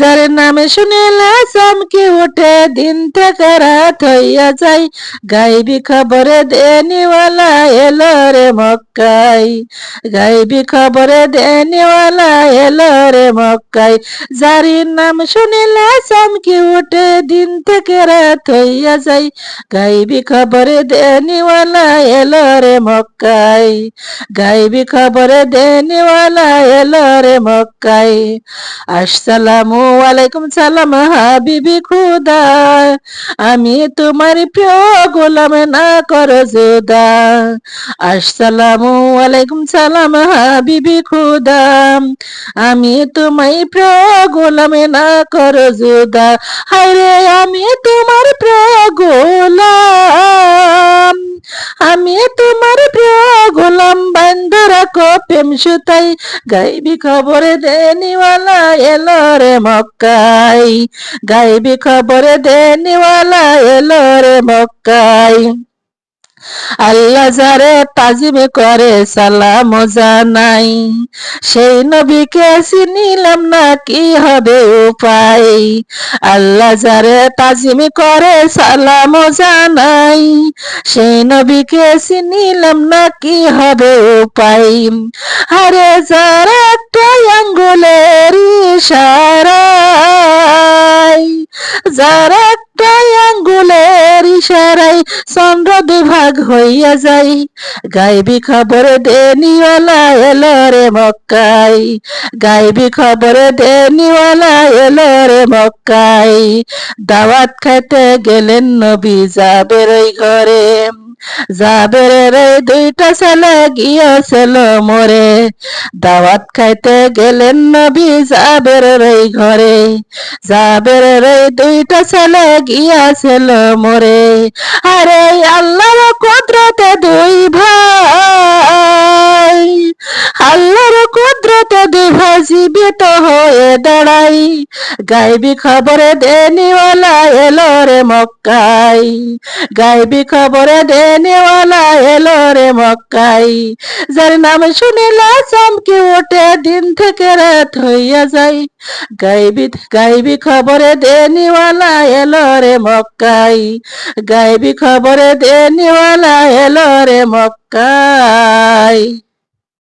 যার নামে শুনিলে চমকি উঠে, দিন থেকে রাত হইয়া যায়। গাইবি খবরে দেনিওয়ালা এলো রে মক্কাই গাইবি খবরে দেনিওয়ালা এলো রে মক্কাই যারির নাম শুনিলে চমকি উঠে, দিন থেকে রাত হইয়া যায়। গাইবি খবরে দেনিওয়ালা এলো রে মক্কাই গাইবি খবরে দেনিওয়ালা এলো রে মক্কাই আসসালামু আলাইকুম সালাম, হাবিবি খুদা। আমি তোমার প্রিয় গোলাম না কর জুদা। আসসালামু আলাইকুম সালাম, হাবিবি খুদা। আমি তোমায় প্রিয় গোলাম না কর জুদা। হায়রে, আমি তোমার প্রিয় গোলাম রাখো প্রেম সুতাই, গাইবি খবরে দেনিওয়ালা এলো রে মক্কাই গাইবি খবরে দেনিওয়ালা এলো রে মক্কাই আল্লাহ যারে তাজিম করে সালাম জানাই। সেই নবীকে চিনিলাম না, কি হবে উপায়? আল্লাহ যারে তাজিম করে সালাম জানাই। সেই নবীকে চিনিলাম না, কি হবে উপায়? আরে যারা একটা আঙ্গুলের ইশারায়, যারা একটা আঙ্গুলের ইশারায় চন্দ্র বিভাগ হইয়া যাই গাইবি খবর দেনিওয়ালা এলো রে মক্কাই। গাইবি খবর দেনিওয়ালা এলো রে মক্কাই। দাওয়াত খাইতে গেলেন নবী যাবের ঘরে যাবের রে, দুইটা ছেলে গিয়েছিল মোরে। দাওয়াত খাইতে গেলেন নবী যাবের রে ঘরে। যাবের রে, দুইটা ছেলে গিয়েছিল মোরে। আরে আল্লাহর কুদরতে দুই ভাই, আল্লাহর জীবিত হয়ে দাঁড়াই। গাইবি খবরে দেনিওয়ালা এলো রে মক্কাই গাইবি খবরে দেনিওয়ালা এলো রে মক্কাই যার নাম শুনিলা, চমকে ওঠে দিন থেকে রাত হইয়া যায়। গাইবি গাইবি খবরে দেনিওয়ালা এলো রে মক্কাই গাইবি খবরে দেনিওয়ালা এলো রে মক্কাই